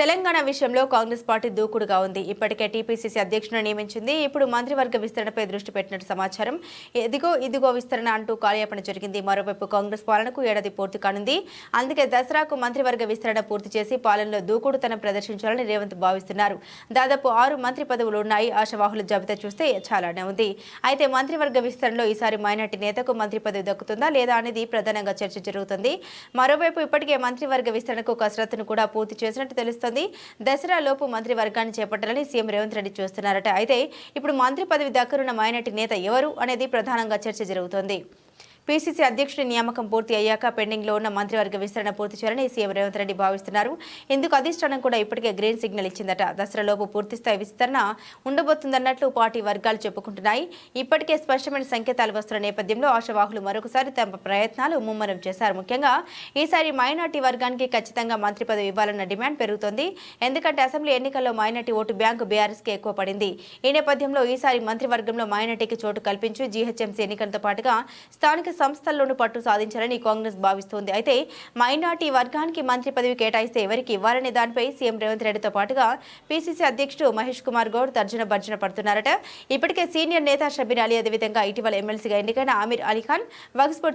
తెలంగాణ విషయంలో కాంగ్రెస్ పార్టీ దూకుడుగా ఉంది. ఇప్పటికే టీపీసీసీ అధ్యక్షులను నియమించింది. ఇప్పుడు మంత్రివర్గ విస్తరణపై దృష్టి పెట్టినట్టు సమాచారం. ఇదిగో ఇదిగో విస్తరణ అంటూ కాలయాపన జరిగింది. మరోవైపు కాంగ్రెస్ పాలనకు ఏడాది పూర్తి కానుంది. అందుకే దసరాకు మంత్రివర్గ విస్తరణ పూర్తి చేసి పాలనలో దూకుడుతనం ప్రదర్శించాలని రేవంత్ భావిస్తున్నారు. దాదాపు ఆరు మంత్రి పదవులు ఉన్నాయి. ఆశావాహుల జాబితా చూస్తే చాలానే ఉంది. అయితే మంత్రివర్గ విస్తరణలో ఈసారి మైనార్టీ నేతకు మంత్రి పదవి దక్కుతుందా లేదా అనేది ప్రధానంగా చర్చ జరుగుతుంది. మరోవైపు ఇప్పటికే మంత్రివర్గ విస్తరణకు కసరత్తును కూడా పూర్తి చేసినట్టు తెలుస్తుంది దసరా లోపు మంత్రివర్గాన్ని చేపట్టాలని సీఎం రేవంత్ రెడ్డి చూస్తున్నారట. అయితే ఇప్పుడు మంత్రి పదవి దక్కనున్న మైనార్టీ నేత ఎవరు అనేది ప్రధానంగా చర్చ జరుగుతోంది. పీసీసీ అధ్యక్షుడి నియామకం పూర్తి అయ్యాక పెండింగ్లో ఉన్న మంత్రివర్గ విస్తరణ పూర్తి చేయాలని సీఎం రేవంత్ రెడ్డి భావిస్తున్నారు. ఇందుకు అధిష్టానం కూడా ఇప్పటికే గ్రీన్ సిగ్నల్ ఇచ్చిందట. దసరాలోపు పూర్తిస్థాయి విస్తరణ ఉండబోతుందన్నట్లు పార్టీ వర్గాలు చెప్పుకుంటున్నాయి. ఇప్పటికే స్పష్టమైన సంకేతాలు వస్తున్న నేపథ్యంలో ఆశావాహులు మరొకసారి తమ ప్రయత్నాలు ముమ్మరం చేశారు. ముఖ్యంగా ఈసారి మైనార్టీ వర్గానికి ఖచ్చితంగా మంత్రి పదవి ఇవ్వాలన్న డిమాండ్ పెరుగుతోంది. ఎందుకంటే అసెంబ్లీ ఎన్నికల్లో మైనార్టీ ఓటు బ్యాంకు బీఆర్ఎస్కి ఎక్కువ పడింది. ఈ నేపథ్యంలో ఈసారి మంత్రివర్గంలో మైనార్టీకి చోటు కల్పించి జీహెచ్ఎంసీ ఎన్నికలతో పాటుగా స్థానిక సంస్థల్లోనూ పట్టు సాధించాలని కాంగ్రెస్ భావిస్తోంది. అయితే మైనార్టీ వర్గానికి మంత్రి పదవి కేటాయిస్తే ఎవరికి ఇవ్వాలనే దానిపై సీఎం రేవంత్ రెడ్డితో పాటుగా పీసీసీ అధ్యక్షుడు మహేష్ కుమార్ గౌడ్ తర్జన భర్జన పడుతున్నారట. ఇప్పటికే సీనియర్ నేత షబీర్ అలీ అదేవిధంగా ఇటీవల ఎమ్మెల్సీగా ఎన్నికైన ఆమీర్ అలీ ఖాన్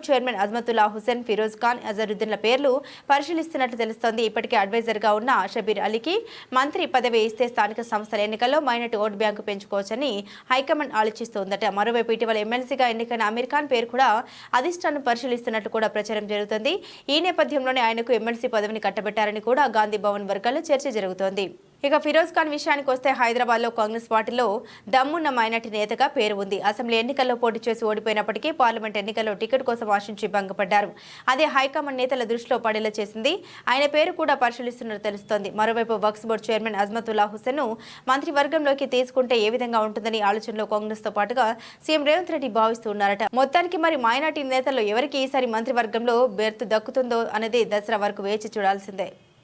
చైర్మన్ అజ్మతుల్లా హుసేన్ ఫిరోజ్ ఖాన్ అజరుద్దీన్ల పేర్లు పరిశీలిస్తున్నట్లు తెలుస్తోంది. ఇప్పటికే అడ్వైజర్గా ఉన్న షబీర్ అలీకి మంత్రి పదవి ఇస్తే స్థానిక సంస్థల ఎన్నికల్లో మైనార్టీ ఓటు బ్యాంకు పెంచుకోవచ్చని హైకమాండ్ ఆలోచిస్తోందట. మరోవైపు ఇటీవల ఎమ్మెల్సీగా ఎన్నికైన అమీర్ ఖాన్ పేరు కూడా అధిష్టానం పరిశీలిస్తున్నట్టు కూడా ప్రచారం జరుగుతుంది. ఈ నేపథ్యంలోనే ఆయనకు ఎమ్మెల్సీ పదవిని కట్టబెట్టారని కూడా గాంధీ భవన్ వర్గాల్లో చర్చ జరుగుతోంది. ఇక ఫిరోజ్ ఖాన్ విషయానికి వస్తే హైదరాబాద్లో కాంగ్రెస్ పార్టీలో దమ్మున్న మైనార్టీ నేతగా పేరు ఉంది. అసెంబ్లీ ఎన్నికల్లో పోటీ చేసి ఓడిపోయినప్పటికీ పార్లమెంట్ ఎన్నికల్లో టికెట్ కోసం ఆశించి భంగపడ్డారు. అదే హైకమాండ్ నేతల దృష్టిలో పడేలా చేసింది. ఆయన పేరు కూడా పరిశీలిస్తున్నట్టు తెలుస్తోంది. మరోవైపు వక్స్ బోర్డు చైర్మన్ అజ్మతుల్లా హుస్సేన్ మంత్రివర్గంలోకి తీసుకుంటే ఏ విధంగా ఉంటుందని ఆలోచనలో కాంగ్రెస్తో పాటుగా సీఎం రేవంత్ రెడ్డి భావిస్తున్నారట మొత్తానికి మరి మైనార్టీ నేతల్లో ఎవరికి ఈసారి మంత్రివర్గంలో బెర్త్ దక్కుతుందో అనేది దసరా వరకు వేచి చూడాల్సిందే.